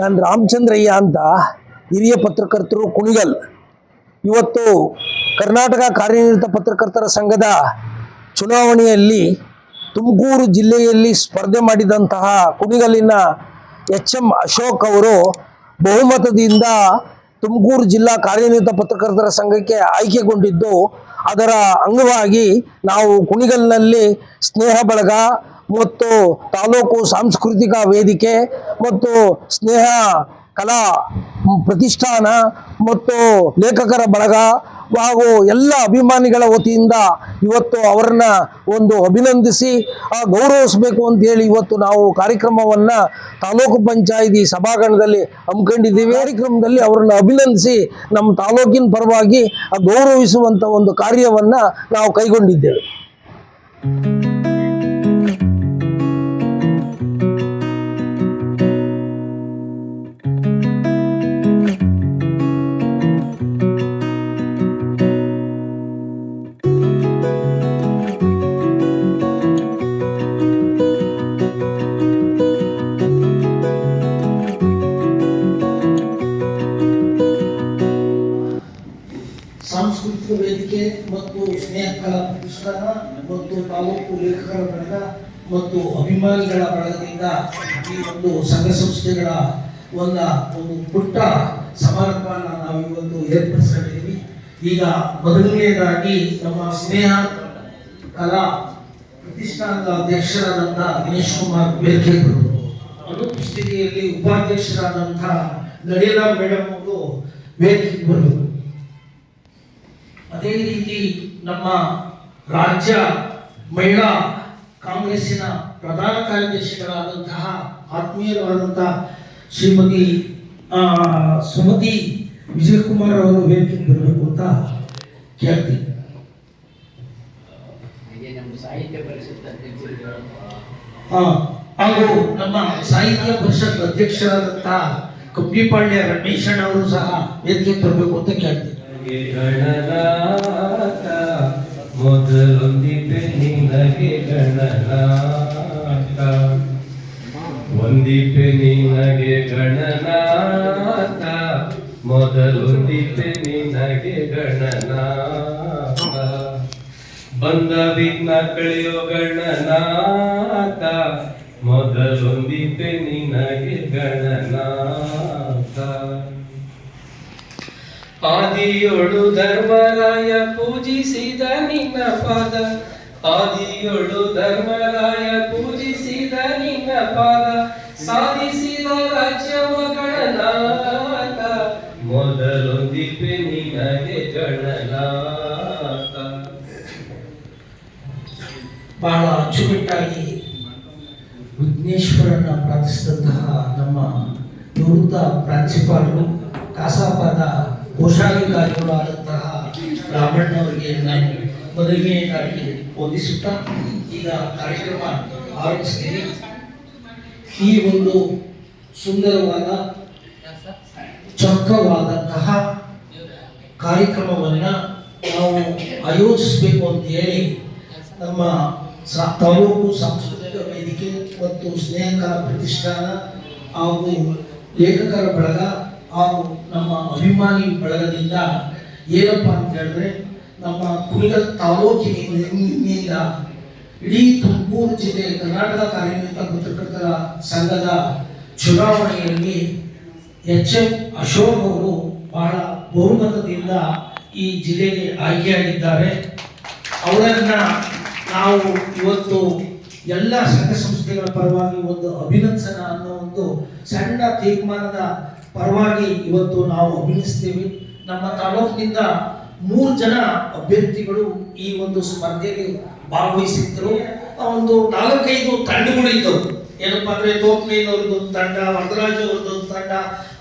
ನಾನು ರಾಮಚಂದ್ರಯ್ಯ ಅಂತ ಹಿರಿಯ ಪತ್ರಕರ್ತರು ಕುಣಿಗಲ್. ಇವತ್ತು ಕರ್ನಾಟಕ ಕಾರ್ಯನಿರತ ಪತ್ರಕರ್ತರ ಸಂಘದ ಚುನಾವಣೆಯಲ್ಲಿ ತುಮಕೂರು ಜಿಲ್ಲೆಯಲ್ಲಿ ಸ್ಪರ್ಧೆ ಮಾಡಿದಂತಹ ಕುಣಿಗಲಿನ ಎಚ್ ಎಂ ಅಶೋಕ್ ಅವರು ಬಹುಮತದಿಂದ ತುಮಕೂರು ಜಿಲ್ಲಾ ಕಾರ್ಯನಿರತ ಪತ್ರಕರ್ತರ ಸಂಘಕ್ಕೆ ಆಯ್ಕೆಗೊಂಡಿದ್ದು, ಅದರ ಅಂಗವಾಗಿ ನಾವು ಕುಣಿಗಲ್ನಲ್ಲಿ ಸ್ನೇಹ ಬಳಗ ಮತ್ತು ತಾಲೂಕು ಸಾಂಸ್ಕೃತಿಕ ವೇದಿಕೆ ಮತ್ತು ಸ್ನೇಹ ಕಲಾ ಪ್ರತಿಷ್ಠಾನ ಮತ್ತು ಲೇಖಕರ ಬಳಗ ಹಾಗೂ ಎಲ್ಲ ಅಭಿಮಾನಿಗಳ ವತಿಯಿಂದ ಇವತ್ತು ಅವರನ್ನ ಒಂದು ಅಭಿನಂದಿಸಿ ಗೌರವಿಸಬೇಕು ಅಂತೇಳಿ ಇವತ್ತು ನಾವು ಕಾರ್ಯಕ್ರಮವನ್ನು ತಾಲೂಕು ಪಂಚಾಯಿತಿ ಸಭಾಂಗಣದಲ್ಲಿ ಹಮ್ಮಿಕೊಂಡಿದ್ದೀವಿ. ಕಾರ್ಯಕ್ರಮದಲ್ಲಿ ಅವರನ್ನು ಅಭಿನಂದಿಸಿ ನಮ್ಮ ತಾಲೂಕಿನ ಪರವಾಗಿ ಗೌರವಿಸುವಂಥ ಒಂದು ಕಾರ್ಯವನ್ನು ನಾವು ಕೈಗೊಂಡಿದ್ದೇವೆ. ಒಂದು ಸಂಘ ಸಂಸ್ಥೆಗಳ ಒಂದು ಒಂದು ಪುಟ್ಟ ಸಮಾರಂಭವನ್ನು ನಾವು ಇವತ್ತು ಏರ್ಪಡಿಸಿದ್ದೀವಿ ಈಗ ಮೊದಲನೆಯದಾಗಿ ನಮ್ಮ ಸ್ನೇಹ ಕಲಾ ಪ್ರತಿಷ್ಠಾನದ ಅಧ್ಯಕ್ಷರಾದಂಥ ದಿನೇಶ್ ಕುಮಾರ್ ಬೇರ್ಕೆಗಳು ಅನುಪಸ್ಥಿತಿಯಲ್ಲಿ ಉಪಾಧ್ಯಕ್ಷರಾದಂಥ ನಡೀಲಾ ಮೇಡಮ್ ಅವರು ವೇದಿಕೆಗೆ ಬರುವುದು ಅದೇ ರೀತಿ ನಮ್ಮ ರಾಜ್ಯ ಮಹಿಳಾ ಕಾಂಗ್ರೆಸ್ಸಿನ ಪ್ರಧಾನ ಕಾರ್ಯದರ್ಶಿಗಳಾದಂತಹ ಆತ್ಮೀಯರಾದಂತಹ ಶ್ರೀಮತಿ ಆ, ಸುಮತಿ ವಿಜಯಕುಮಾರ್ ಅವರು ವೇದಿಕೆಗೆ ಬರಬೇಕು ಅಂತ ಕೇಳ್ತೀನಿ. ಹಾಗೆ ಸಾಹಿತ್ಯ ಪರಿಷತ್ ಅಧ್ಯಕ್ಷರು ಆ, ಹಾಗೂ ನಮ್ಮ ಸಾಹಿತ್ಯ ಪರಿಷತ್ ಅಧ್ಯಕ್ಷರಾದಂತಹ ಕಬ್ಬಿಪಾಳ್ಯ ರಮೇಶಣ್ಣ ಅವರು ಸಹ ವೇದಿಕೆಗೆ ಬರಬೇಕು ಅಂತ ಕೇಳ್ತೀನಿ. ಮೊದಲೊಂದಿದೆ ನಿನಗೆ ಗಣನಾಥ ಒಂದಿಪೆ ನಿನಗೆ ಗಣನಾಥ ಮೊದಲೊಂದಿಪೆ ನಿನಗೆ ಗಣನಾಥ ಬಂದ ವಿಘ್ನ ಕಳೆಯೋ ಗಣನಾಥ ಮೊದಲೊಂದಿಪೆ ನಿನಗೆ ಗಣನಾಥ. ಆದಿಯೊಳು ಧರ್ಮರಾಯ ಪೂಜಿಸಿದ ನಿನ್ನ ಪಾದ ಆದಿಯೊಳು ಧರ್ಮರಾಯ ಪೂಜಿಸಿದ ನಿನ್ನ ಪಾದ ಸಾಧಿಸಿದ ರಾಜ್ಯವ ಗಣನಾಥ ಮೊದಲೊಂದಿಪೆ ನಿನಗೆ ಗಣನಾಥ ಬಹಳ ಅಚ್ಚುಕಟ್ಟಾಗಿ ವಿಘ್ನೇಶ್ವರನ ಪ್ರಾರ್ಥಿಸಿದಂತಹ ನಮ್ಮ ನಿವೃತ್ತ ಪ್ರಾಂಶುಪಾಲರು ಕಾಸಾಪದ ಕೋಶಾಧಿಕಾರಿಗಳು ಆದಂತಹ ರಾಮಣ್ಣವರಿಗೆ ನಾನು ಮೊದಲನೆಯದಾಗಿ ವಂದಿಸುತ್ತಾ ಈಗ ಕಾರ್ಯಕ್ರಮ ಆರಂಭಿಸ್ತೀನಿ. ಈ ಒಂದು ಸುಂದರವಾದ, ಚೊಕ್ಕವಾದಂತಹ ಕಾರ್ಯಕ್ರಮವನ್ನು ನಾವು ಆಯೋಜಿಸಬೇಕು ಅಂತ ಹೇಳಿ ನಮ್ಮ ತಾಲೂಕು ಸಾಂಸ್ಕೃತಿಕ ವೇದಿಕೆ ಮತ್ತು ಸ್ನೇಹಕರ ಪ್ರತಿಷ್ಠಾನ ಹಾಗೂ ಲೇಖಕರ ಬಳಗ ಹಾಗೂ ನಮ್ಮ ಅಭಿಮಾನಿ ಬಳಗದಿಂದ ಏನಪ್ಪ ಅಂತ ಹೇಳಿದ್ರೆ ನಮ್ಮ ಕುಣಿತ ತಾಲೂಕಿನಿಂದ ಇಡೀ ತುಮಕೂರು ಜಿಲ್ಲೆ ಕರ್ನಾಟಕ ಕಾರ್ಯನಿರತ ಪತ್ರಕರ್ತರ ಸಂಘದ ಚುನಾವಣೆಯಲ್ಲಿ ಎಚ್ ಎಂ ಅಶೋಕ್ ಅವರು ಬಹಳ ಬಹುಮತದಿಂದ ಈ ಜಿಲ್ಲೆಗೆ ಆಯ್ಕೆಯಾಗಿದ್ದಾರೆ. ಅವರನ್ನು ನಾವು ಇವತ್ತು ಎಲ್ಲ ಸಂಘ ಸಂಸ್ಥೆಗಳ ಪರವಾಗಿ ಒಂದು ಅಭಿನಂದನ ಅನ್ನೋ ಒಂದು ಸಣ್ಣ ತೀರ್ಮಾನದ ಪರವಾಗಿ ಇವತ್ತು ನಾವು ಅಭಿನಯಿಸ್ತೀವಿ. ನಮ್ಮ ತಾಲೂಕಿನಿಂದ ಮೂರು ಜನ ಅಭ್ಯರ್ಥಿಗಳು ಈ ಒಂದು ಸ್ಪರ್ಧೆಯಲ್ಲಿ ಭಾಗವಹಿಸಿದ್ರು ಒಂದು ನಾಲ್ಕೈದು ತಂಡಗಳು ಇದ್ದವು ಏನಪ್ಪ ಅಂದ್ರೆ ಒಂದು ತಂಡ, ವರದರಾಜ್ ಅವ್ರದ್ದು ಒಂದು ತಂಡ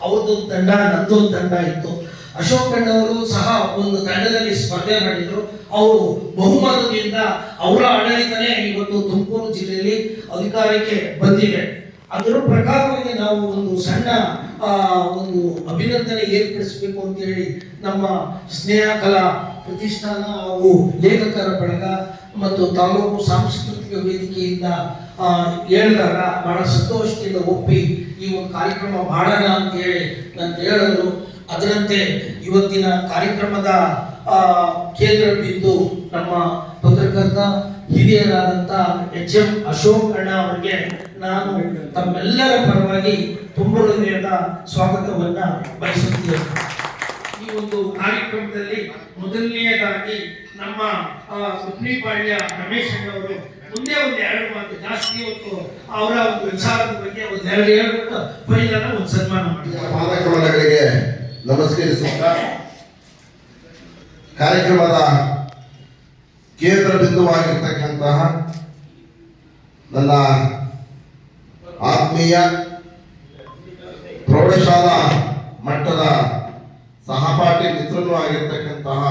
ಅವ್ರದ್ದೊಂದು ತಂಡ ನಂದೊಂದು ತಂಡ ಇತ್ತು. ಅಶೋಕ್ ಅವರು ಸಹ ಒಂದು ತಂಡದಲ್ಲಿ ಸ್ಪರ್ಧೆ ಮಾಡಿದ್ರು. ಅವರು ಬಹುಮತದಿಂದ ಅವರ ಆಡಳಿತನೇ ಇವತ್ತು ತುಮಕೂರು ಜಿಲ್ಲೆಯಲ್ಲಿ ಅಧಿಕಾರಕ್ಕೆ ಬಂದಿದೆ. ಅದರ ಪ್ರಕಾರವಾಗಿ ನಾವು ಒಂದು ಸಣ್ಣ ಒಂದು ಅಭಿನಂದನೆ ಏರ್ಪಡಿಸಬೇಕು ಅಂತ ಹೇಳಿ ನಮ್ಮ ಸ್ನೇಹ, ಕಲಾ ಪ್ರತಿಷ್ಠಾನ ಹಾಗೂ ಲೇಖಕರ ಬಳಗ ಮತ್ತು ತಾಲೂಕು ಸಾಂಸ್ಕೃತಿಕ ವೇದಿಕೆಯಿಂದ ಹೇಳಿದಾಗ ಬಹಳ ಸಂತೋಷದಿಂದ ಒಪ್ಪಿ ಈ ಒಂದು ಕಾರ್ಯಕ್ರಮ ಮಾಡೋಣ ಅಂತ ಹೇಳಿ ನಾನು ಹೇಳಿದ್ರು ಅದರಂತೆ ಇವತ್ತಿನ ಕಾರ್ಯಕ್ರಮದ ಕೇಂದ್ರ ಬಿಂದು ನಮ್ಮ ಪತ್ರಕರ್ತ ಹಿರಿಯರಾದಂಥ ಎಚ್ ಎಂ ಅಶೋಕ್ ಅಣ್ಣ ಅವರಿಗೆ ನಾನು ತಮ್ಮೆಲ್ಲರ ಪರವಾಗಿ ತುಂಬ ಹೃದಯದ ಸ್ವಾಗತವನ್ನು ಬಯಸುತ್ತೇನೆ. ಈ ಒಂದು ಕಾರ್ಯಕ್ರಮದಲ್ಲಿ ಮೊದಲನೆಯದಾಗಿ ನಮ್ಮ ಸುಪ್ರೀಪಾಳ್ಯ ರಮೇಶ್ ಅವರು ಮುಂದೆ ಒಂದು ಎರಡು ಮಾತು ಜಾಸ್ತಿ ಹೊತ್ತು ಅವರ ಒಂದು ವಿಚಾರದ ಬಗ್ಗೆ ಒಂದು ಎರಡು ಹೇಳ್ಬಿಟ್ಟು ಫೈನಲ್ ಒಂದು ಸನ್ಮಾನ ಮಾಡಿದ್ದಾರೆ ನಮಸ್ಕರಿಸುತ್ತಾ, ಕಾರ್ಯಕ್ರಮದ ಕೇಂದ್ರ ಬಿಂದುವಾಗಿರ್ತಕ್ಕಂತಹ ನನ್ನ ಆತ್ಮೀಯ ಪ್ರೌಢಶಾಲಾ ಮಟ್ಟದ ಸಹಪಾಠಿ ಮಿತ್ರನೂ ಆಗಿರ್ತಕ್ಕಂತಹ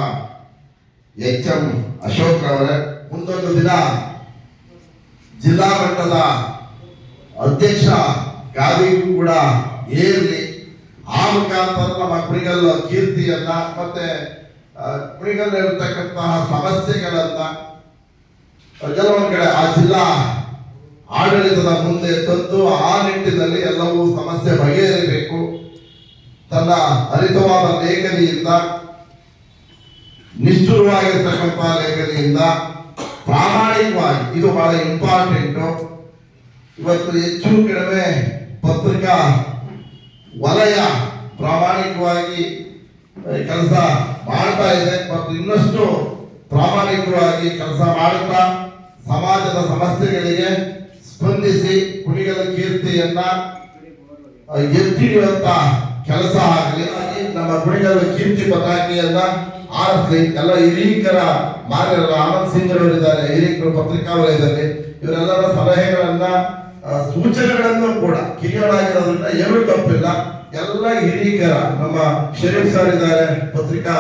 ಎಚ್ ಎಂ ಅಶೋಕ್ ಅವರೇ ಮುಂದೊಂದು ದಿನ ಜಿಲ್ಲಾ ಮಟ್ಟದ ಅಧ್ಯಕ್ಷ ಗಾದಿಗೂ ಕೂಡ ಏರ್ಲಿ. ಆ ಮುಖಾಂತರ ನಮ್ಮ ಕುಣಿಗಲ್ ಕೀರ್ತಿಯನ್ನ ಮತ್ತೆ ಕುಣಿಗಲ್ ಇರತಕ್ಕಂತಹ ಸಮಸ್ಯೆಗಳನ್ನ, ಕೆಲವೊಂದು ಕಡೆ ಆ ಜಿಲ್ಲಾ ಆಡಳಿತದ ಮುಂದೆ ತಂದು ಆ ನಿಟ್ಟಿನಲ್ಲಿ ಎಲ್ಲವೂ ಸಮಸ್ಯೆ ಬಗೆಹರಿಬೇಕು. ತನ್ನ ಹರಿತವಾದ ಲೇಖನಿಯಿಂದ, ನಿಷ್ಠುರವಾಗಿರ್ತಕ್ಕಂಥ ಲೇಖನಿಯಿಂದ, ಪ್ರಾಮಾಣಿಕವಾಗಿ, ಇದು ಬಹಳ ಇಂಪಾರ್ಟೆಂಟು. ಇವತ್ತು ಹೆಚ್ಚು ಕಡಿಮೆ ಪತ್ರಿಕಾ ವಲಯ ಪ್ರಾಮಾಣಿಕವಾಗಿ ಕೆಲಸ ಮಾಡ್ತಾ ಇದೆ. ಮತ್ತು ಇನ್ನಷ್ಟು ಪ್ರಾಮಾಣಿಕವಾಗಿ ಕೆಲಸ ಮಾಡುತ್ತಾ, ಸಮಾಜದ ಸಮಸ್ಯೆಗಳಿಗೆ ಸ್ಪಂದಿಸಿ ಕುಣಿಗಲ ಕೀರ್ತಿಯನ್ನ ಎತ್ತಿಡುವಂತ ಕೆಲಸ ಆಗಲಿ ನಮ್ಮ ಕುಣಿಗಲ ಕೀರ್ತಿ ಪತಾಕಿಯನ್ನ ಆರಿಸಲಿ. ಎಲ್ಲ ಹಿರೀಕರ ಮಾರ್ಯರ ಆನಂದ್ ಸಿಂಗ್ ಅವರಿದ್ದಾರೆ ಹಿರಿಯರು ಪತ್ರಿಕಾ ವಲಯದಲ್ಲಿ ಇವರೆಲ್ಲರ ಸಲಹೆಗಳನ್ನ ಸೂಚನೆಗಳನ್ನು ಕೂಡ ಕಿರಿಯರಾಗಿರೋದ್ರಿಂದ ಏನೂ ತಪ್ಪಿಲ್ಲ. ಎಲ್ಲ ಹಿರೀಕರ ನಮ್ಮ ಶರೀಫ್ ಸರ್ ಇದ್ದಾರೆ, ಪತ್ರಿಕಾ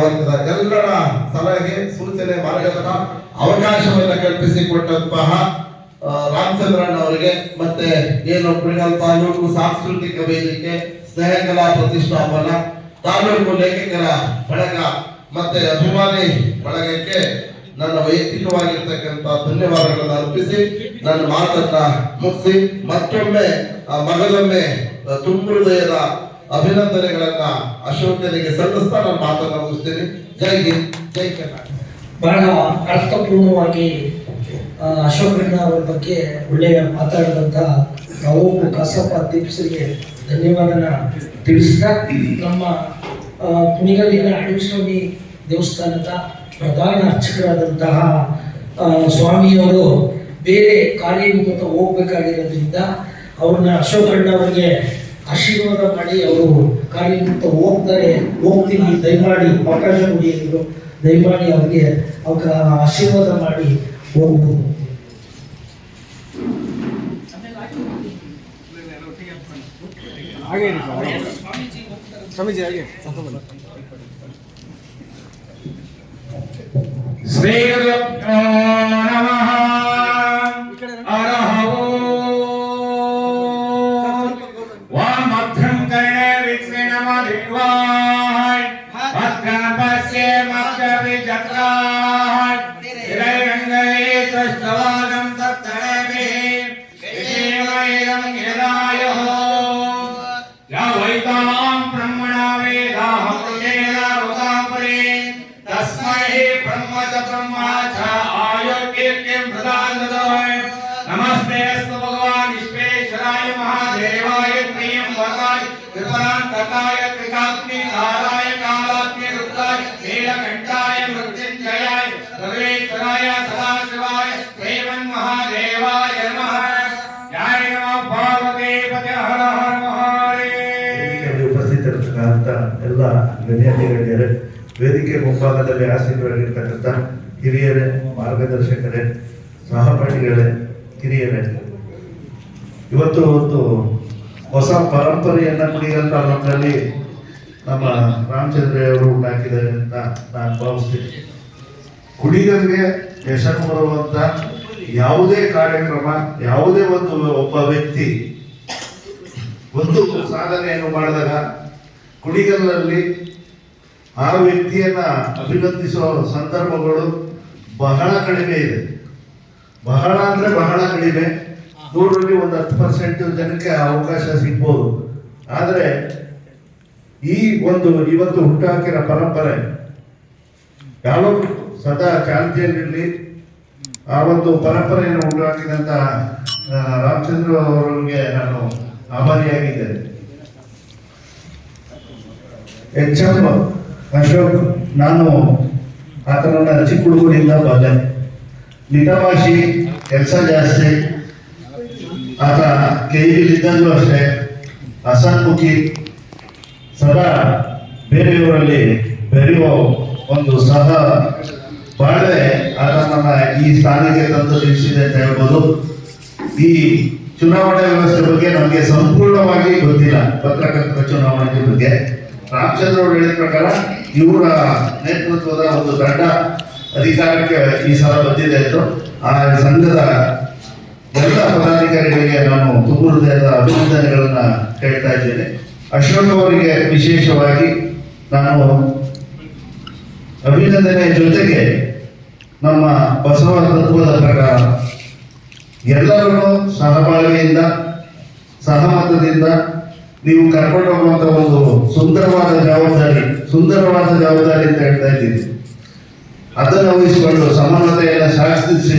ವರ್ಗದ ಎಲ್ಲರ ಸಲಹೆ, ಸೂಚನೆ ಮಾರ್ಗದ ಅವಕಾಶವನ್ನ ಕಲ್ಪಿಸಿಕೊಟ್ಟಂತಹ ರಾಮಚಂದ್ರಣ್ಣ ಅವರಿಗೆ ಮತ್ತೆ ಏನು ಕುಣಿಗಲ್ ತಾಲೂಕು ಸಾಂಸ್ಕೃತಿಕ ವೇದಿಕೆ ಸ್ನೇಹಕಲಾ ಪ್ರತಿಷ್ಠಾಪನ ತಾಲೂಕು ಲೇಖಕರ ಬಳಗ ಮತ್ತೆ ಅಭಿಮಾನಿ ಬಳಗಕ್ಕೆ ನನ್ನ ವೈಯಕ್ತಿಕವಾಗಿರ್ತಕ್ಕಂಥ ಧನ್ಯವಾದಗಳನ್ನು ಅರ್ಪಿಸಿ ನನ್ನ ಮಾತನ್ನ ಮುಗಿಸಿ ಮತ್ತೊಮ್ಮೆ ಮಗದೊಮ್ಮೆ ಆ, ಹೃದಯದ ಅಭಿನಂದನೆಗಳನ್ನ ಅಶೋಕನಿಗೆ ಸಲ್ಲಿಸ್ತಾ ನನ್ನ ಮಾತನ್ನ ಮುಗಿಸ್ತೀನಿ. ಜೈ ಹಿಂದ್ ಜೈ ಕರ್ನಾಟಕ. ಬಹಳ ಅರ್ಥಪೂರ್ಣವಾಗಿ ಅಶೋಕಣ್ಣ ಅವರ ಬಗ್ಗೆ ಒಳ್ಳೆಯ ಮಾತಾಡಿದಂಥ ನಾವು ಕಸಪ್ಪ ಅಧ್ಯಕ್ಷರಿಗೆ ಧನ್ಯವಾದನ ತಿಳಿಸ್ತಾ ನಮ್ಮ ಕುಣಿಗಲ್ಲಿನ ಅಡವಿಸ್ವಾಮಿ ದೇವಸ್ಥಾನದ ಪ್ರಧಾನ ಅರ್ಚಕರಾದಂತಹ ಸ್ವಾಮಿಯವರು ಬೇರೆ ಕಾರ್ಯನಿಮಿತ್ತ ಹೋಗ್ಬೇಕಾಗಿರೋದ್ರಿಂದ ಅವ್ರನ್ನ ಅಶೋಕಣ್ಣ ಅವರಿಗೆ ಆಶೀರ್ವಾದ ಮಾಡಿ ಅವರು ಕಾರ್ಯನಿಮಿತ್ತ ಹೋಗ್ತಾರೆ ಹೋಗ್ತೀವಿ ದಯಮಾಡಿ, ಅವಕಾಶ ಕೊಡಿ ಅಂದ್ರು. ದಯಮಾಡಿ ಅವರಿಗೆ ಅವಕ ಆಶೀರ್ವಾದ ಮಾಡಿ ಹೋಗ್ಬೋದು ಶ್ರೀಗುರುಭ್ಯೋ ನಮಃ ಗಣ್ಯಾತಿ ವೇದಿಕೆ ಮುಂಭಾಗದಲ್ಲಿ ಆಸೀನರಾಗಿರ್ತಕ್ಕಂಥ ಹಿರಿಯರೇ, ಮಾರ್ಗದರ್ಶಕರೇ, ಸಹಪಾಠಿಗಳೇ ಹಿರಿಯರೇ ಇವತ್ತು ಒಂದು ಹೊಸ ಪರಂಪರೆಯನ್ನ ಕುಡಿಯಂತ ನಮ್ಮಲ್ಲಿ ನಮ್ಮ ರಾಮಚಂದ್ರ ಅವರು ಹಾಕಿದ್ದಾರೆ ಅಂತ ನಾನು ಭಾವಿಸ್ತೀನಿ. ಕುಡಿಗರಿಗೆ ಹೆಸರು ಬರುವಂತ ಯಾವುದೇ ಕಾರ್ಯಕ್ರಮ, ಯಾವುದೇ ಒಂದು ಒಬ್ಬ ವ್ಯಕ್ತಿ ಒಂದು ಸಾಧನೆಯನ್ನು ಮಾಡಿದಾಗ ಕುಡಿಗಲ್ನಲ್ಲಿ ಆ ವ್ಯಕ್ತಿಯನ್ನ ಅಭಿನಂದಿಸುವ ಸಂದರ್ಭಗಳು ಬಹಳ ಕಡಿಮೆ ಇದೆ. ಬಹಳ ಅಂದ್ರೆ ಬಹಳ ಕಡಿಮೆ. ನೂರಲ್ಲಿ ಒಂದು ಹತ್ತು ಪರ್ಸೆಂಟ್ ಜನಕ್ಕೆ ಅವಕಾಶ ಸಿಗ್ಬೋದು. ಆದರೆ ಈ ಒಂದು ಇವತ್ತು ಹುಟ್ಟುಹಾಕಿರೋ ಪರಂಪರೆ ಯಾವಾಗ ಸದಾ ಚಾಲ್ತಿಯಲ್ಲಿರಲಿ. ಆ ಒಂದು ಪರಂಪರೆಯನ್ನು ಹುಟ್ಟುಹಾಕಿದಂತ ಆ, ರಾಮಚಂದ್ರ ಅವರಿಗೆ ನಾನು ಆಭಾರಿಯಾಗಿದ್ದೇನೆ. ಎಚ್ ಎಂ ಅಶೋಕ್, ನಾನು ಆತನನ್ನ ಚಿಕ್ಕ ಹುಡುಗರಿಂದ ಬಂದೆ. ಮಿತಭಾಷಿ ಕೆಲಸ ಜಾಸ್ತಿ. ಆತ ಕೆ ಇದ್ದಾಗಲೂ ಅಷ್ಟೇ. ಅಸನ್ಮುಖಿ. ಸದಾ ಬೇರೆಯವರಲ್ಲಿ ಬೆರೆಯುವ ಒಂದು ಸಹ ಬಾಳ್ವೆ ಆತನನ್ನ ಈ ಸ್ಥಾನಕ್ಕೆ ತಂದು ನಿಲ್ಲಿಸಿದೆ ಅಂತ ಹೇಳ್ಬೋದು. ಈ ಚುನಾವಣೆ ವ್ಯವಸ್ಥೆ ಬಗ್ಗೆ ನಮಗೆ ಸಂಪೂರ್ಣವಾಗಿ ಗೊತ್ತಿಲ್ಲ. ಪತ್ರಕರ್ತರ ಚುನಾವಣೆ ಬಗ್ಗೆ. ರಾಮಚಂದ್ರ ಅವರು ಹೇಳಿದ ಪ್ರಕಾರ ಇವರ ನೇತೃತ್ವದ ಒಂದು ತಂಡ ಅಧಿಕಾರಕ್ಕೆ ಈ ಸಲ ಬಂದಿದೆ ಎಂದು. ಆ ಸಂಘದ ಎಲ್ಲ ಪದಾಧಿಕಾರಿಗಳಿಗೆ ನಾನು ತುಂಬ ಹೃದಯದ ಅಭಿನಂದನೆಗಳನ್ನ ಹೇಳ್ತಾ ಇದ್ದೇನೆ. ಅಶೋಕ್ ಅವರಿಗೆ ವಿಶೇಷವಾಗಿ ನಾನು ಅಭಿನಂದನೆ ಜೊತೆಗೆ ನಮ್ಮ ಬಸವ ತತ್ವದ ಪ್ರಕಾರ ಎಲ್ಲರನ್ನೂ ಸಹಬಾಳ್ವೆಯಿಂದ, ಸಹಮತದಿಂದ ನೀವು ಕರ್ಕೊಂಡು ಹೋಗುವಂತ ಒಂದು ಸುಂದರವಾದ ಜವಾಬ್ದಾರಿ ಸುಂದರವಾದ ಜವಾಬ್ದಾರಿ ಅಂತ ಹೇಳ್ತಾ ಇದ್ದೀನಿ. ಅದನ್ನು ವಹಿಸಿಕೊಂಡು ಸಮಾನತೆಯನ್ನು ಶಾಸ್ತ್ರಿಸಿ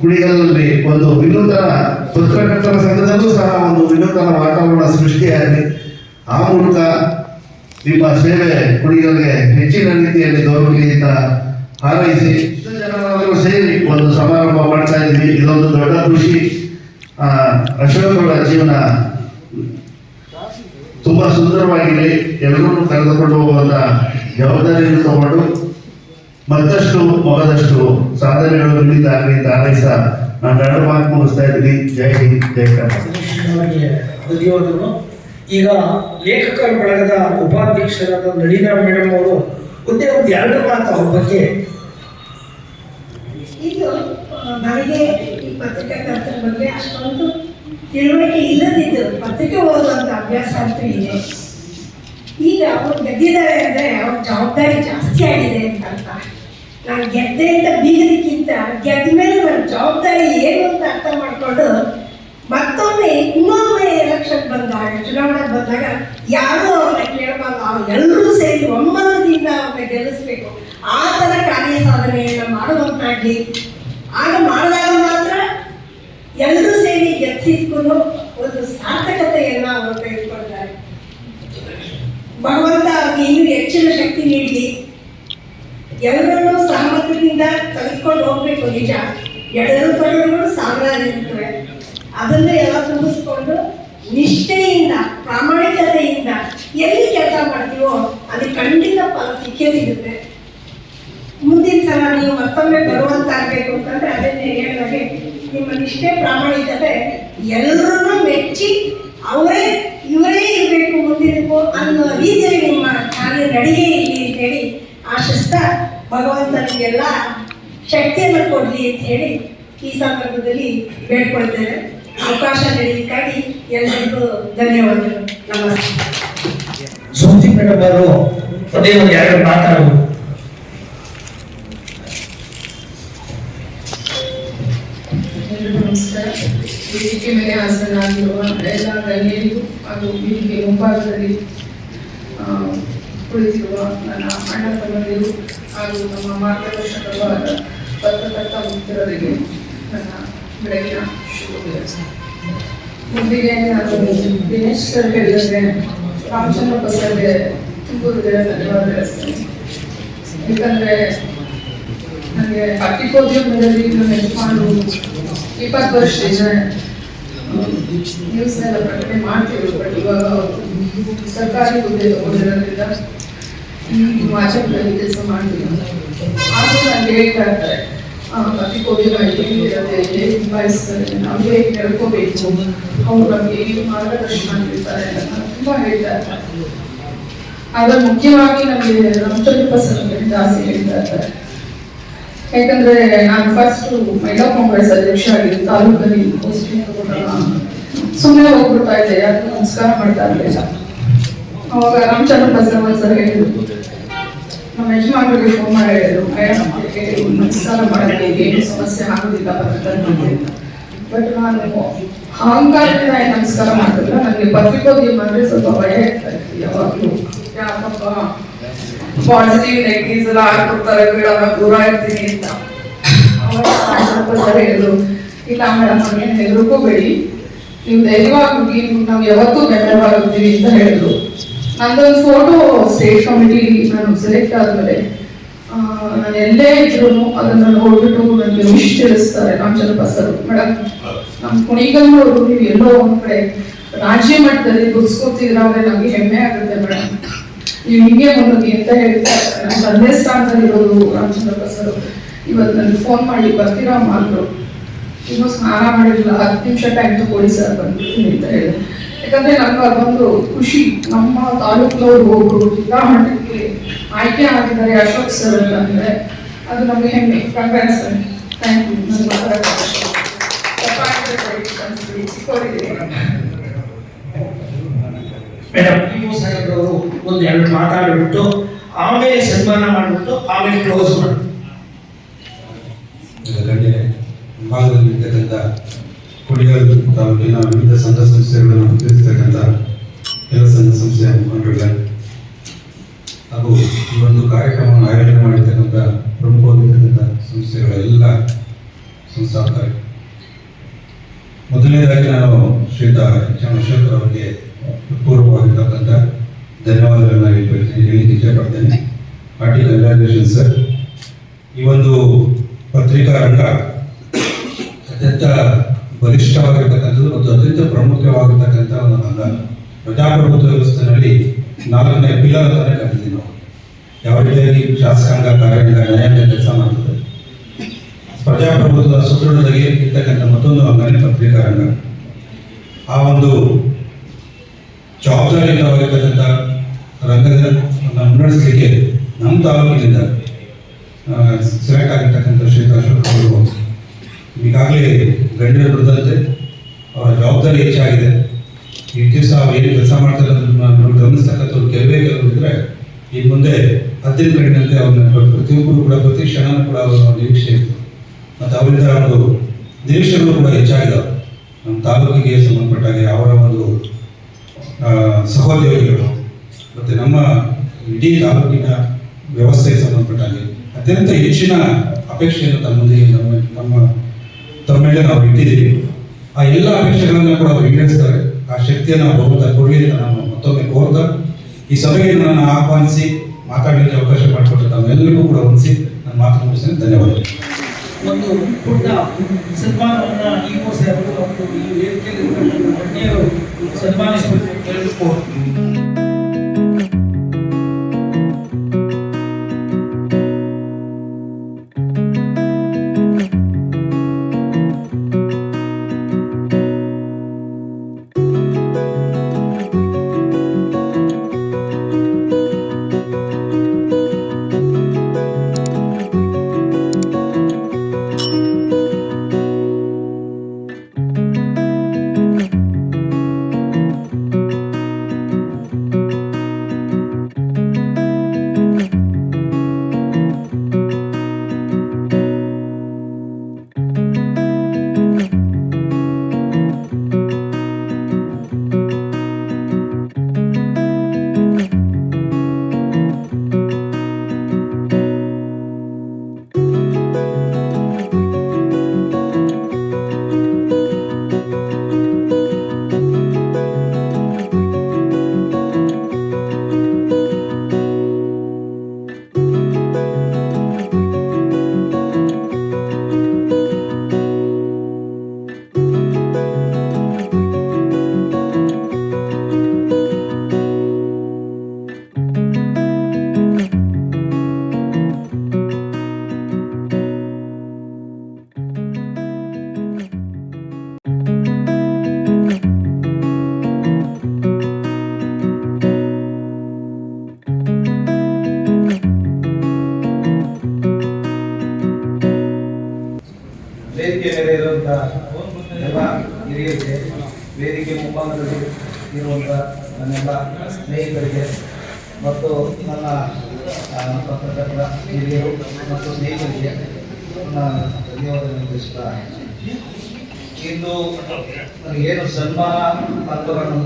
ಕುಡಿಗಲಲ್ಲಿ ಒಂದು ವಿನೂತನ ಪತ್ರಕರ್ತರ ಸಂಘದಲ್ಲೂ ಸಹ ಒಂದು ವಿನೂತನ ವಾತಾವರಣ ಸೃಷ್ಟಿಯಾಗಿ ಆ ಮೂಲಕ ನಿಮ್ಮ ಸೇವೆ ಕುಡಿಗಲ್ಗೆ ಹೆಚ್ಚಿನ ರೀತಿಯಲ್ಲಿ ಅಂತ ಹಾರೈಸಿ ಇಷ್ಟು ಜನರಾದರೂ ಸೇರಿ ಒಂದು ಸಮಾರಂಭ ಮಾಡ್ತಾ ಇದ್ದೀವಿ. ಇದೊಂದು ದೊಡ್ಡ ಖುಷಿ. ಆ, ಅಶೋಕ್ ಅವರ ಜೀವನ ತುಂಬಾ ಸುಂದರವಾಗಿದೆ. ಎಲ್ಲರನ್ನೂ ಕರೆದುಕೊಂಡು ಹೋಗುವಂತ ಜವಾಬ್ದಾರಿಯನ್ನು ತಗೊಂಡು ಮತ್ತಷ್ಟು ಮೊಗದಷ್ಟು ಸಾಧನೆಗಳು ನಿಮ್ಮಿಂದ ಆಗಲಿ ಅಂತ ಹಾರೈಸ ನಾನು ಎರಡು ಮಾತು ಮುಗಿಸ್ತಾ ಇದ್ದೀನಿ. ಜೈ ಹಿಂದ್ ಜೈ ಕರ್ನಾಟಕ. ಅವರಿಗೆ ಧನ್ಯವಾದಗಳು ಈಗ ಲೇಖಕರ ಬಳಗದ ಉಪಾಧ್ಯಕ್ಷರಾದ ನಳಿನಾ ಮೇಡಮ್ ಅವರು ಒಂದೇ ಒಂದು ಎರಡು ಮಾತು ಅವ್ರ ಬಗ್ಗೆ. ಇದು ನನಗೆ ಈ ಪತ್ರಿಕಾಕರ್ತರ ಬಗ್ಗೆ ಅಷ್ಟೊಂದು ತಿಳುವಳಿಕೆ ಇಲ್ಲದಿದ್ದರು ಪತ್ರಿಕೆ ಓದುವಂಥ ಅಭ್ಯಾಸ ಅಂತೂ ಇದೆ. ಈಗ ಅವ್ರು ಗೆದ್ದಿದ್ದಾರೆ ಅಂದರೆ ಅವ್ರ ಜವಾಬ್ದಾರಿ ಜಾಸ್ತಿ ಆಗಿದೆ ಅಂತ ನಾನು ಗೆದ್ದೆ ಅಂತ ಬೀಗದಕ್ಕಿಂತ ಗೆದ್ದ ಮೇಲೆ ನನ್ನ ಜವಾಬ್ದಾರಿ ಏನು ಅಂತ ಅರ್ಥ ಮಾಡಿಕೊಂಡು ಮತ್ತೊಮ್ಮೆ ಇನ್ನೊಮ್ಮೆ ಎಲೆಕ್ಷನ್ ಬಂದಾಗ ಚುನಾವಣೆಗೆ ಬಂದಾಗ ಯಾರೂ ಅವ್ರನ್ನ ಕೇಳಬಾರ್ದು ಅವ್ರು ಎಲ್ಲರೂ ಸೇರಿ ಒಮ್ಮತದಿಂದ ಅವ್ರನ್ನ ಗೆಲ್ಲಿಸ್ಬೇಕು. ಆ ಥರ ಕಾರ್ಯ ಸಾಧನೆಯನ್ನು ಮಾಡುವಂತಾಗಲಿ. ಆಗ ಮಾಡಿದಾಗ ಮಾತ್ರ ಎಲ್ಲರೂ ಗೆದ್ಸಿದ್ಕೊಂಡು ಒಂದು ಸಾರ್ಥಕತೆಯನ್ನ ಅವರು ತೆಗೆದುಕೊಳ್ತಾರೆ. ಭಗವಂತ ಅವ್ರಿಗೆ ಇನ್ನೂ ಹೆಚ್ಚಿನ ಶಕ್ತಿ ನೀಡಲಿ. ಎಲ್ಲರನ್ನೂ ಸಹಮತದಿಂದ ತೆಗೆದುಕೊಂಡು ಹೋಗ್ಬೇಕು ನಿಜ. ಎಲ್ಲರೂ ಸಾಮ್ರಾಜ್ಯ ಇರ್ತವೆ. ಅದನ್ನು ಎಲ್ಲ ತುಂಬಿಸ್ಕೊಂಡು ನಿಷ್ಠೆಯಿಂದ, ಪ್ರಾಮಾಣಿಕತೆಯಿಂದ ಎಲ್ಲಿ ಕೆಲಸ ಮಾಡ್ತೀವೋ ಅಲ್ಲಿ ಖಂಡಿತ ಫಲ ಸಿಕ್ಕೇ ಸಿಗುತ್ತೆ. ಮುಂದಿನ ಸಲ ನೀವು ಮತ್ತೊಮ್ಮೆ ಬರುವಂತಾಗಬೇಕು ಅಂತಂದ್ರೆ ಅದನ್ನೇ ಹೇಳಿದಾಗೆ ನಿಮ್ಮ ನಿಷ್ಠೆ, ಪ್ರಾಮಾಣಿಕತೆ ಎಲ್ಲರನ್ನೂ ಮೆಚ್ಚಿ ಅವರೇ ಇವರೇ ಇರಬೇಕು ಮುಂದಿರಬೇಕು ಅನ್ನೋ ರೀತಿಯಲ್ಲಿ ನಿಮ್ಮ ಕಾರ್ಯ ನಡಿಗೆ ಇರಲಿ ಅಂತೇಳಿ ಆಶಿಸ್ತಾ ಭಗವಂತನಿಗೆಲ್ಲ ಶಕ್ತಿಯನ್ನು ಕೊಡಲಿ ಅಂತ ಹೇಳಿ ಈ ಸಂದರ್ಭದಲ್ಲಿ ಬೇಡ್ಕೊಳ್ತೇನೆ. ಅವಕಾಶ ನೀಡಿದ್ದಕ್ಕಾಗಿ ಎಲ್ಲರಿಗೂ ಧನ್ಯವಾದಗಳು. ನಮಸ್ತೆ. ಸುಮತಿ ಮೇಡಮ್ ಅವರು ಒಂದೇ ಒಂದು ಎರಡು ಮಾತಾಡಬಹುದು ನಮಸ್ಕಾರ ವೇದಿಕೆ ಮೇಲೆ ಹಾಸನಾಗಿರುವ ಎಲ್ಲ ಗಣ್ಯರಿಗೂ ಹಾಗೂ ವೇದಿಕೆ ಮುಂಭಾಗದಲ್ಲಿ ಕುಳಿತಿರುವ ನನ್ನ ಅಣ್ಣ ತಮ್ಮಂದಿರು ಹಾಗೂ ನಮ್ಮ ಮಾರ್ಗದರ್ಶಕರಾದ ಪತ್ರಕರ್ತ ಮಿತ್ರರಿಗೆ ನನ್ನ ಬೆಳಗಿನ ಶುಭೋದಯ. ಮೊದಲಿಗೆ ನಾನು ದಿನೇಶ್ ಸರ್ ಹೇಳಿದ್ರೆ ರಾಮಚಂದ್ರಪ್ಪ ಸರ್ಗೆ ತುಂಬ ಧನ್ಯವಾದ ಯಾಕಂದ್ರೆ, ನನಗೆ ಪತ್ರಿಕೋದ್ಯಮದಲ್ಲಿ ನನ್ನ ಯಜಮಾನರು ಇಪ್ಪತ್ತು ವರ್ಷ ನ್ಯೂಸ್ನೆಲ್ಲ ಪ್ರಕಟಣೆ ಮಾಡ್ತೀವಿ ಬಟ್ ಇವಾಗ ಸರ್ಕಾರಿ ಹುದ್ದೆ ತಗೊಂಡಿರೋದ್ರಿಂದ ಈ ವಾಚಕದಲ್ಲಿ ಕೆಲಸ ಮಾಡ್ತೀವಿ ಆದರೂ ನನಗೆ ಹೇಳ್ತಾ ಇರ್ತಾರೆ ಪತ್ರಿಕೋದ್ಯಮ ಹೇಗಿರುತ್ತೆ ಹೇಗೆ ನಿಭಾಯಿಸ್ತಾರೆ ನಾವು ಹೇಗೆ ನಡ್ಕೋಬೇಕು ಅವ್ರು ನಮಗೆ ಏನು ಮಾರ್ಗದರ್ಶನ ನೀಡ್ತಾರೆ ಅಂತ ತುಂಬ ಹೇಳ್ತಾ ಇರ್ತಾರೆ ಆದ್ರೆ ಮುಖ್ಯವಾಗಿ ನಮಗೆ ರಾಮಚಂದ್ರಪ್ಪ ಸರ್ ಜಾಸ್ತಿ ಹೇಳ್ತಾ ಇರ್ತಾರೆ ಯಾಕಂದ್ರೆ ನಾನು ಫಸ್ಟ್ ಮಹಿಳಾ ಕಾಂಗ್ರೆಸ್ ಅಧ್ಯಕ್ಷ ಆಗಿದ್ದು ತಾಲೂಕಲ್ಲಿ ಸುಮ್ಮನೆ ಹೋಗ್ಬಿಡ್ತಾ ಇದ್ದೆ ಯಾರು ನಮಸ್ಕಾರ ಮಾಡ್ತಾ ಇರಲಿಲ್ಲ. ಅವಾಗ ರಾಮಚಂದ್ರ ಬಸವ ಸರ್ ಹೇಳಿದ್ರು, ನಮ್ಮ ಯಜಮಾನರಿಗೆ ಫೋನ್ ಮಾಡಿ ಹೇಳಿದ್ರು ನಮಸ್ಕಾರ ಮಾಡೋಕ್ಕೆ ಏನು ಸಮಸ್ಯೆ ಆಗೋದಿಲ್ಲ ಬಟ್ ನಾನು ಅಹಂಕಾರದಿಂದ ನಮಸ್ಕಾರ ಮಾಡ್ತಿದ್ರೆ ನನಗೆ ಪತ್ರಿಕೋದ್ಯಮ ಅಂದ್ರೆ ಸ್ವಲ್ಪ ಭಯ ಇರ್ತಾ ಇತ್ತು ಯಾವಾಗಲೂ. ಯಾಕಪ್ಪ? ಪಾಸಿಟಿವ್ ನೆಗೆಟಿವ್ಸ್ ಎಲ್ಲ ಹಾಕ್ಬಿಡ್ತಾರೆ ಮೇಡಮ್ ದೂರ ಇರ್ತೀನಿ ಅಂತ. ಹೇಳಿದ್ರು ಇಲ್ಲ ಮೇಡಮ್ ಏನು ಹೆದರ್ಕೋಬೇಡಿ ನೀವು ಧೈರ್ಯವಾಗಿ ನಾವು ಯಾವತ್ತೂ ಬೆಂಬಲವಾಗಿರ್ತೀವಿ ಅಂತ ಹೇಳಿದ್ರು. ನಂದೊಂದು ಫೋಟೋ ಸ್ಟೇಟ್ ಕಮಿಟಿ ನಾನು ಸೆಲೆಕ್ಟ್ ಆದ್ಮೇಲೆ ನಾನು ಎಲ್ಲೇ ಇದ್ರು ಅದನ್ನ ನೋಡ್ಬಿಟ್ಟು ನನಗೆ ವಿಶ್ ತಿಳಿಸ್ತಾರೆ ರಾಮಚಂದ್ರ ಸರ್ ಮೇಡಮ್ ನಮ್ಮ ಕುಣಿಗಲ್ನವರು ನೀವು ಎಲ್ಲೋ ಒಂದ್ ಕಡೆ ರಾಜ್ಯ ಮಟ್ಟದಲ್ಲಿ ಗುರ್ಸ್ಕೊತಿದ್ರೆ ನಮ್ಗೆ ಹೆಮ್ಮೆ ಆಗುತ್ತೆ ಮೇಡಮ್ ನೀವು ಹಿಂಗೆ ಎಂತ ಅಂತ ಹೇಳ್ತಾರೆ ನಮ್ಮ ತಂದೆ ಸ್ಥಾನದಲ್ಲಿ ಇರೋದು ರಾಮಚಂದ್ರ ಸರ್ ಇವತ್ತು ನನಗೆ ಫೋನ್ ಮಾಡಿ, ಬರ್ತೀರಾ ಮಾಡಿದ್ರು ಇನ್ನೂ ಸ್ನಾನ ಮಾಡಿರಲಿಲ್ಲ. ಹತ್ತು ನಿಮಿಷ ಟೈಮ್ ತಗೊಳ್ಳಿ ಸರ್ ಬಂದ್ಬಿಡ್ತೀನಿ ಅಂತ ಹೇಳಿದೆ ಯಾಕಂದ್ರೆ ನಮ್ಗೆ ಅದೊಂದು ಖುಷಿ. ನಮ್ಮ ತಾಲೂಕಿನವ್ರು ಒಬ್ರು ಜಿಲ್ಲಾ ಮಟ್ಟಕ್ಕೆ ಆಯ್ಕೆ ಆಗಿದ್ದಾರೆ ಅಶೋಕ್ ಸರ್ ಅಂತಂದ್ರೆ ಅದು ನಮಗೆ ಹೆಮ್ಮೆ. ಕಂಗ್ರಾಟ್ಸ್ ಸರ್ ಥ್ಯಾಂಕ್ ಯು ನನ್ನ ಮಾತಾಡಕ್ಕೆ ಅವಕಾಶ. ಮೇಡಮ್ ಇವು ಸಾಹೇಬ್ರವರು ಒಂದು ಎರಡು ಮಾತಾಡಿಬಿಟ್ಟು ಆಮೇಲೆ ಸನ್ಮಾನ ಮಾಡಿಬಿಟ್ಟು ಆಮೇಲೆ ಕ್ಲೋಸ್ ಮಾಡಿ. ಗಣ್ಯ ಭಾಗದಲ್ಲಿರ್ತಕ್ಕಂಥ ಕುಡಿಗಲ್ ತಾಲೂಕಿನ ವಿವಿಧ ಸಂಘ ಸಂಸ್ಥೆಗಳನ್ನು ಪ್ರತಿನಿಧಿಸ್ತಕ್ಕಂಥ ಎಲ್ಲ ಸಂಘ ಸಂಸ್ಥೆಯ ಮುಖಂಡರುಗಳೇ ಹಾಗೂ ಈ ಒಂದು ಕಾರ್ಯಕ್ರಮವನ್ನು ಆಯೋಜನೆ ಮಾಡಿರ್ತಕ್ಕಂಥ ಪ್ರಮುಖವಾಗಿರ್ತಕ್ಕಂಥ ಸಂಸ್ಥೆಗಳ ಎಲ್ಲ ಸಂಸ್ಥಾಪಕರು ಮೊದಲನೇದಾಗಿ ನಾನು ಶ್ರೀಯುತ ಚಂದ್ರಶೇಖರ್ ಅವರಿಗೆ ಪೂರ್ವವಾಗಿರ್ತಕ್ಕಂಥ ಧನ್ಯವಾದಗಳನ್ನ ಹೇಳಲಿಕ್ಕೆ ಇಷ್ಟಪಡ್ತೇನೆ ಹಾರ್ಟಿ ಕಂಗ್ರ್ಯಾಚುಲೇಷನ್ ಸರ್. ಈ ಒಂದು ಪತ್ರಿಕಾ ರಂಗ ಅತ್ಯಂತ ಬಲಿಷ್ಠವಾಗಿರ್ತಕ್ಕಂಥದ್ದು ಮತ್ತು ಅತ್ಯಂತ ಪ್ರಮುಖವಾಗಿರ್ತಕ್ಕಂಥ ಒಂದು ರಂಗ. ಪ್ರಜಾಪ್ರಭುತ್ವ ವ್ಯವಸ್ಥೆಯಲ್ಲಿ ನಾಲ್ಕನೇ ಪಿಲ್ಲರ್ ಅಂತಾನೆ ಕರಿತೀವಿ ನಾವು. ಯಾವ ರೀತಿಯಾಗಿ ಶಾಸಕಾಂಗ ಕಾರ್ಯಾಂಗ ನ್ಯಾಯಾಂಗ ಕೆಲಸ ಮಾಡ್ತದೆ. ಪ್ರಜಾಪ್ರಭುತ್ವದ ಸುದೃಢತೆಗೆ ಇರ್ತಕ್ಕಂಥ ಮತ್ತೊಂದು ಅಂಗನೇ ಪತ್ರಿಕಾ ರಂಗ. ಆ ಒಂದು ಜವಾಬ್ದಾರಿಯುತವಾಗಿರ್ತಕ್ಕಂಥ ರಂಗದ ಮುನ್ನಡೆಸಲಿಕ್ಕೆ ನಮ್ಮ ತಾಲೂಕಿನಿಂದ ಸೆಲೆಕ್ಟ್ ಆಗಿರ್ತಕ್ಕಂಥ ಶ್ರೀಯುತ ಅಶೋಕ್ ಅವರು ಈಗಾಗಲೇ ಗಣ್ಯರು ಬಿಡದಂತೆ ಅವರ ಜವಾಬ್ದಾರಿ ಹೆಚ್ಚಾಗಿದೆ. ದಿವಸ ಅವ್ರು ಏನು ಕೆಲಸ ಮಾಡ್ತಾರೆ ನಾವು ಗಮನಿಸ್ತಕ್ಕಂಥವ್ರು ಕೆಲವೇ ಕೆಲವರು ಇದ್ದರೆ ಈ ಮುಂದೆ ಹದಿನೈದು ಕಡಿನಂತೆ ಅವ್ರನ್ನ ಪ್ರತಿಯೊಬ್ಬರು ಕೂಡ ಪ್ರತಿ ಕ್ಷಣನೂ ಕೂಡ ಅವರ ನಿರೀಕ್ಷೆ ಇತ್ತು ಮತ್ತು ಅವರಿಂದ ಒಂದು ನಿರೀಕ್ಷೆಗಳು ಕೂಡ ಹೆಚ್ಚಾಗಿದ್ದಾವೆ ನಮ್ಮ ತಾಲೂಕಿಗೆ ಸಂಬಂಧಪಟ್ಟಾಗೆ ಅವರ ಒಂದು ಸಹೋದ್ಯೋಗಿಗಳು ಮತ್ತು ನಮ್ಮ ಇಡೀ ತಾಲೂಕಿನ ವ್ಯವಸ್ಥೆಗೆ ಸಂಬಂಧಪಟ್ಟಾಗೆ ಅತ್ಯಂತ ಹೆಚ್ಚಿನ ಅಪೇಕ್ಷೆಯನ್ನು ತಮ್ಮೊಂದಿಗೆ ನಮ್ಮ ನಮ್ಮ, ತಮ್ಮ ಮೇಲೆ ನಾವು ಇಟ್ಟಿದ್ದೀವಿ. ಆ ಎಲ್ಲ ಅಪೇಕ್ಷೆಗಳನ್ನು ಕೂಡ ಅವರು ಈಡೇರಿಸ್ತಾರೆ. ಆ ಶಕ್ತಿಯನ್ನು ಬಹುಮತ ಕೊಡಲಿ ಅಂತ ನಾನು ಮತ್ತೊಮ್ಮೆ ಕೋರ್ತಾ, ಈ ಸಭೆಗೆ ನನ್ನನ್ನು ಆಹ್ವಾನಿಸಿ ಮಾತಾಡಲಿಕ್ಕೆ ಅವಕಾಶ ಮಾಡಿಕೊಟ್ಟು ತಮ್ಮೆಲ್ಲರಿಗೂ ಕೂಡ ಹೊಂದಿಸಿ ನನ್ನ ಮಾತು ಮುಗಿಸ್ತೇನೆ. ಧನ್ಯವಾದಗಳು. ಒಂದು ಪುಟ್ಟ ಸನ್ಮಾನವನ್ನ ಈ ಸಾಹೇಬರು ಅವರು ಈ ವೇದಿಕೆಯಲ್ಲಿ ಸನ್ಮಾನಿಸಬೇಕು ಮುಂಭಾಗದಲ್ಲಿ ಇರುವಂಥ ನನ್ನೆಲ್ಲ ಸ್ನೇಹಿತರಿಗೆ ಮತ್ತು ನನ್ನ ಪತ್ರಕರ್ತರ ಹಿರಿಯರು ಮತ್ತು ಸ್ನೇಹಿತರಿಗೆ ನನ್ನ ಧನ್ಯವಾದಗಳನ್ನು ತಿಳಿಸ್ತಾ ಇಂದು ನನಗೇನು ಸನ್ಮಾನ ಅಂತ ನಾನು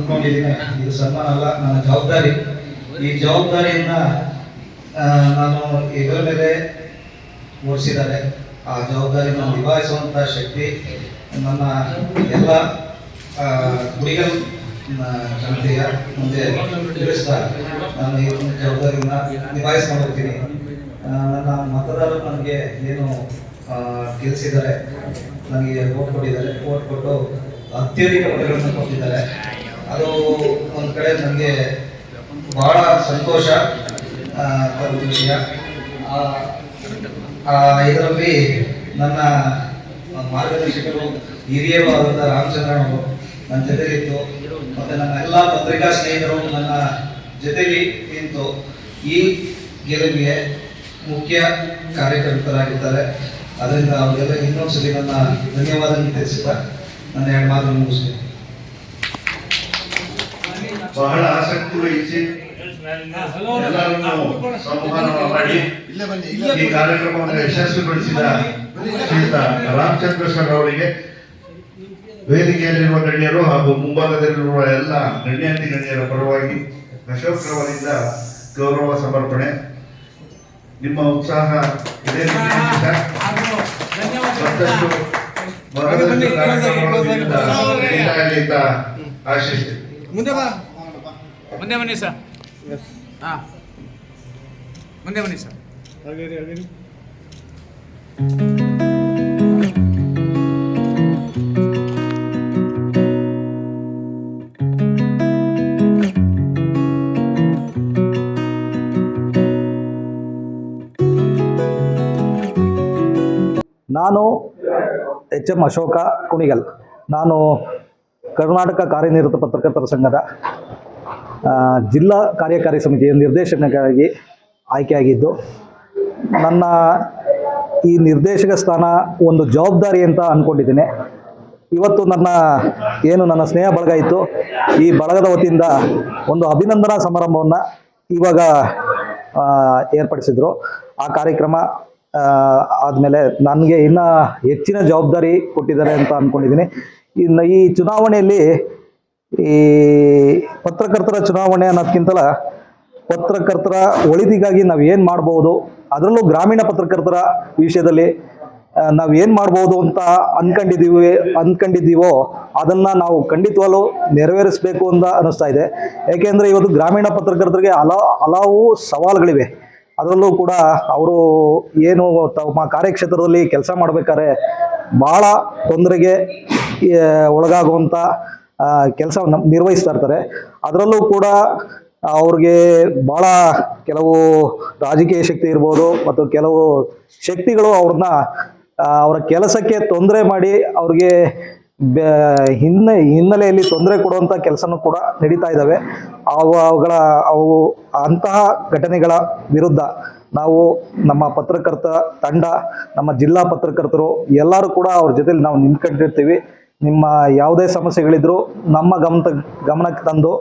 ಇದು ಸನ್ಮಾನ ಅಲ್ಲ, ನನ್ನ ಜವಾಬ್ದಾರಿ. ಈ ಜವಾಬ್ದಾರಿಯನ್ನ ನಾನು ಹೆಗಲ ಮೇಲೆ ಮೂಡಿಸಿದ್ದಾರೆ ಆ ಜವಾಬ್ದಾರಿಯನ್ನು ನಿಭಾಯಿಸುವಂಥ ಶಕ್ತಿ ನನ್ನ ಎಲ್ಲ ಆ, ಜನತೆಯ ಮುಂದೆ ತಿಳಿಸ್ತಾ ನಾನು ಈ ಒಂದು ಜವಾಬ್ದಾರಿಯನ್ನ ನಿಭಾಯಿಸ್ಕೊಂಡು ಹೋಗ್ತೀನಿ ನನ್ನ ಮತದಾರರು ನನಗೆ ಏನು ಆ, ಗೆಲ್ಲಿಸಿದ್ದಾರೆ ನನಗೆ ಓಟ್ ಕೊಟ್ಟಿದ್ದಾರೆ ಓಟ್ ಕೊಟ್ಟು ಅತ್ಯಧಿಕ ಮತಗಳನ್ನು ಕೊಟ್ಟಿದ್ದಾರೆ. ಅದು ಒಂದು ಕಡೆ ನನಗೆ ಬಹಳ ಸಂತೋಷ ವಿಷಯ. ಇದರಲ್ಲಿ ನನ್ನ ಮಾರ್ಗದರ್ಶಕರು ಹಿರಿಯರು ಆದಂಥ ರಾಮಚಂದ್ರನ್ ಅವರು ನನ್ನ ಜೊತೆಗಿತ್ತು ಮತ್ತು ನನ್ನ ಎಲ್ಲ ಪತ್ರಿಕಾ ಸ್ನೇಹಿತರು ನನ್ನ ಜೊತೆಗೆ ನಿಂತು ಈ ಗೆಲುವಿಗೆ ಮುಖ್ಯ ಕಾರ್ಯಕರ್ತರಾಗಿದ್ದಾರೆ. ಅದರಿಂದ ಅವರಿಗೆಲ್ಲ ಇನ್ನೊಂದ್ಸಲಿ ನನ್ನ ಧನ್ಯವಾದ ತಿಳಿಸಿದ ನನ್ನ ಎರಡು ಮಾತನ್ನು ಮುಗಿಸ್ತೀನಿ. ಬಹಳ ಆಸಕ್ತಿ ವಹಿಸಿ ಎಲ್ಲರನ್ನು ಈ ಕಾರ್ಯಕ್ರಮವನ್ನು ಯಶಸ್ವಿಗೊಳಿಸಿದ ರಾಮಚಂದ್ರ ಸರ್ ಅವರಿಗೆ ವೇದಿಕೆಯಲ್ಲಿರುವ ಗಣ್ಯರು ಹಾಗೂ ಮುಂಭಾಗದಲ್ಲಿರುವ ಎಲ್ಲ ಗಣ್ಯಾತಿ ಗಣ್ಯರ ಪರವಾಗಿ ಅಶೋಕ್ರವರಿಂದ ಗೌರವ ಸಮರ್ಪಣೆ. ನಿಮ್ಮ ಉತ್ಸಾಹ ಇದೇ ಅಂತ ಆಶಿಸ್ತೀನಿ ಮುಂದೆ ಬನ್ನಿ ಸರ್. ಹಾ. ಮುಂದೆ ಬನ್ನಿ ಸರ್. ನಾನು ಎಚ್ ಎಂ ಅಶೋಕ ಕುಣಿಗಲ್. ನಾನು ಕರ್ನಾಟಕ ಕಾರ್ಯನಿರತ ಪತ್ರಕರ್ತರ ಸಂಘದ ಜಿಲ್ಲಾ ಕಾರ್ಯಕಾರಿ ಸಮಿತಿಯ ನಿರ್ದೇಶಕನಾಗಿ ಆಯ್ಕೆಯಾಗಿದ್ದು, ನನ್ನ ಈ ನಿರ್ದೇಶಕ ಸ್ಥಾನ ಒಂದು ಜವಾಬ್ದಾರಿ ಅಂತ ಅಂದ್ಕೊಂಡಿದ್ದೀನಿ ಇವತ್ತು ನನ್ನ ಏನು ನನ್ನ ಸ್ನೇಹ ಬಳಗ ಇತ್ತು, ಈ ಬಳಗದ ವತಿಯಿಂದ ಒಂದು ಅಭಿನಂದನಾ ಸಮಾರಂಭವನ್ನು ಇವಾಗ ಏರ್ಪಡಿಸಿದ್ರು. ಆ ಕಾರ್ಯಕ್ರಮ ಆದಮೇಲೆ ನನಗೆ ಇನ್ನೂ ಹೆಚ್ಚಿನ ಜವಾಬ್ದಾರಿ ಕೊಟ್ಟಿದ್ದಾರೆ ಅಂತ ಅಂದ್ಕೊಂಡಿದ್ದೀನಿ ಇನ್ನು ಈ ಚುನಾವಣೆಯಲ್ಲಿ ಈ ಪತ್ರಕರ್ತರ ಚುನಾವಣೆ ಅನ್ನೋದಕ್ಕಿಂತಲ ಪತ್ರಕರ್ತರ ಒಳಿತಿಗಾಗಿ ನಾವು ಏನು ಮಾಡ್ಬೋದು, ಅದರಲ್ಲೂ ಗ್ರಾಮೀಣ ಪತ್ರಕರ್ತರ ವಿಷಯದಲ್ಲಿ ನಾವು ಏನು ಮಾಡ್ಬೋದು ಅಂತ ಅಂದ್ಕೊಂಡಿದ್ದೀವಿ ಅಂದ್ಕೊಂಡಿದ್ದೀವೋ ಅದನ್ನು ನಾವು ಖಂಡಿತವಾಗ್ಲೂ ನೆರವೇರಿಸಬೇಕು ಅಂತ ಅನ್ನಿಸ್ತಾ ಇದೆ. ಏಕೆಂದರೆ ಇವತ್ತು ಗ್ರಾಮೀಣ ಪತ್ರಕರ್ತರಿಗೆ ಹಲ ಹಲವು ಸವಾಲುಗಳಿವೆ. ಅದರಲ್ಲೂ ಕೂಡ ಅವರು ಏನು ತಮ್ಮ ಕಾರ್ಯಕ್ಷೇತ್ರದಲ್ಲಿ ಕೆಲಸ ಮಾಡಬೇಕಾದ್ರೆ ಭಾಳ ತೊಂದರೆಗೆ ಒಳಗಾಗುವಂಥ ಕೆಲಸ ನಿರ್ವಹಿಸ್ತಾ ಇರ್ತಾರೆ. ಅದರಲ್ಲೂ ಕೂಡ ಅವ್ರಿಗೆ ಭಾಳ ಕೆಲವು ರಾಜಕೀಯ ಶಕ್ತಿ ಇರ್ಬೋದು ಮತ್ತು ಕೆಲವು ಶಕ್ತಿಗಳು ಅವ್ರನ್ನ ಅವರ ಕೆಲಸಕ್ಕೆ ತೊಂದರೆ ಮಾಡಿ ಅವ್ರಿಗೆ ಹಿನ್ನೆ ಹಿನ್ನೆಲೆಯಲ್ಲಿ ತೊಂದರೆ ಕೊಡುವಂಥ ಕೆಲಸನೂ ಕೂಡ ನಡೀತಾ ಇದ್ದಾವೆ ಅವು ಅವುಗಳ ಅವು ಅಂತಹ ಘಟನೆಗಳ ವಿರುದ್ಧ ನಾವು ನಮ್ಮ ಪತ್ರಕರ್ತ ತಂಡ, ನಮ್ಮ ಜಿಲ್ಲಾ ಪತ್ರಕರ್ತರು ಎಲ್ಲರೂ ಕೂಡ ಅವ್ರ ಜೊತೆಲಿ ನಾವು ನಿಂತ್ಕೊಂಡಿರ್ತೀವಿ. ನಿಮ್ಮ ಯಾವುದೇ ಸಮಸ್ಯೆಗಳಿದ್ರು ನಮ್ಮ ಗಮನ ಗಮನಕ್ಕೆ ತಂದು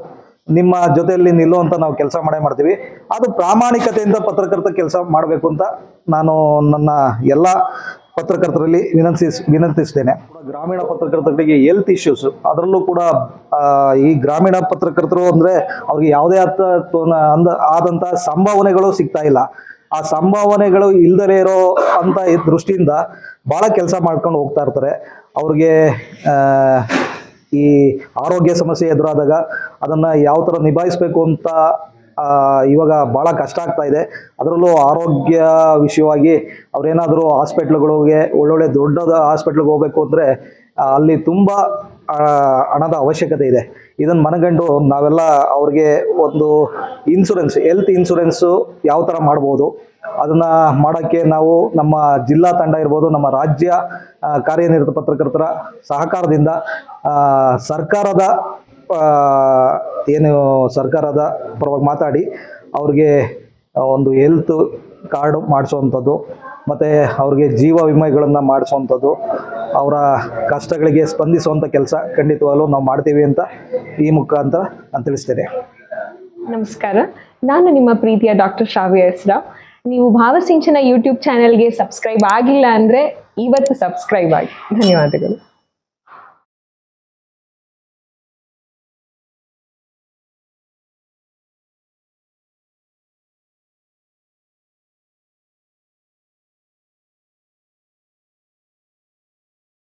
ನಿಮ್ಮ ಜೊತೆಯಲ್ಲಿ ನಿಲ್ಲುವಂತ ನಾವು ಕೆಲಸ ಮಾಡೇ ಮಾಡ್ತೀವಿ. ಅದು ಪ್ರಾಮಾಣಿಕತೆಯಿಂದ ಪತ್ರಕರ್ತ ಕೆಲಸ ಮಾಡಬೇಕು ಅಂತ ನಾನು ನನ್ನ ಎಲ್ಲ ಪತ್ರಕರ್ತರಲ್ಲಿ ವಿನಂತಿಸ್ ವಿನಂತಿಸ್ತೇನೆ. ಗ್ರಾಮೀಣ ಪತ್ರಕರ್ತರಿಗೆ ಹೆಲ್ತ್ ಇಶ್ಯೂಸ್ ಅದರಲ್ಲೂ ಕೂಡ ಈ ಗ್ರಾಮೀಣ ಪತ್ರಕರ್ತರು ಅಂದರೆ ಅವ್ರಿಗೆ ಯಾವುದೇ ಅಂದ ಆದಂಥ ಸಂಭಾವನೆಗಳು ಸಿಗ್ತಾ ಇಲ್ಲ. ಆ ಸಂಭಾವನೆಗಳು ಇಲ್ದಲೇ ಇರೋ ಅಂತ ದೃಷ್ಟಿಯಿಂದ ಭಾಳ ಕೆಲಸ ಮಾಡ್ಕೊಂಡು ಹೋಗ್ತಾ ಇರ್ತಾರೆ. ಅವ್ರಿಗೆ ಈ ಆರೋಗ್ಯ ಸಮಸ್ಯೆ ಎದುರಾದಾಗ ಅದನ್ನು ಯಾವ ಥರ ನಿಭಾಯಿಸಬೇಕು ಅಂತ ಇವಾಗ ಭಾಳ ಕಷ್ಟ ಆಗ್ತಾ ಇದೆ. ಅದರಲ್ಲೂ ಆರೋಗ್ಯ ವಿಷಯವಾಗಿ ಅವರೇನಾದರೂ ಹಾಸ್ಪಿಟ್ಲ್ಗಳಿಗೆ, ಒಳ್ಳೊಳ್ಳೆ ದೊಡ್ಡದ ಹಾಸ್ಪಿಟ್ಲಿಗೆ ಹೋಗಬೇಕು ಅಂದರೆ ಅಲ್ಲಿ ತುಂಬ ಹಣದ ಅವಶ್ಯಕತೆ ಇದೆ. ಇದನ್ನು ಮನಗಂಡು ನಾವೆಲ್ಲ ಅವ್ರಿಗೆ ಒಂದು ಇನ್ಸೂರೆನ್ಸ್ ಹೆಲ್ತ್ ಇನ್ಸೂರೆನ್ಸು ಯಾವ ಥರ ಮಾಡ್ಬೋದು, ಅದನ್ನು ಮಾಡೋಕ್ಕೆ ನಾವು ನಮ್ಮ ಜಿಲ್ಲಾ ತಂಡ ಇರ್ಬೋದು, ನಮ್ಮ ರಾಜ್ಯ ಕಾರ್ಯನಿರತ ಪತ್ರಕರ್ತರ ಸಹಕಾರದಿಂದ ಸರ್ಕಾರದ ಏನು ಸರ್ಕಾರದ ಪರವಾಗಿ ಮಾತಾಡಿ, ಅವ್ರಿಗೆ ಒಂದು ಹೆಲ್ತ್ ಕಾರ್ಡ್ ಮಾಡಿಸುವಂಥದ್ದು ಮತ್ತು ಅವ್ರಿಗೆ ಜೀವ ವಿಮೆಗಳನ್ನು ಮಾಡಿಸುವಂಥದ್ದು ಅವರ ಕಷ್ಟಗಳಿಗೆ ಸ್ಪಂದಿಸುವಂಥ ಕೆಲಸ ಖಂಡಿತವಾಗಲೂ ನಾವು ಮಾಡ್ತೀವಿ ಅಂತ ಈ ಮುಖಾಂತರ ನಾನು ತಿಳಿಸ್ತೇನೆ. ನಮಸ್ಕಾರ. ನಾನು ನಿಮ್ಮ ಪ್ರೀತಿಯ ಡಾಕ್ಟರ್ ಶ್ರಾವ್ಯ ಹೆಸ್ರ ನೀವು ಭಾವಸಿಂಚನ ಯೂಟ್ಯೂಬ್ ಚಾನೆಲ್ಗೆ ಸಬ್ಸ್ಕ್ರೈಬ್ ಆಗಿಲ್ಲ ಅಂದರೆ ಇವತ್ತು ಸಬ್ಸ್ಕ್ರೈಬ್ ಆಗಿ. ಧನ್ಯವಾದಗಳು.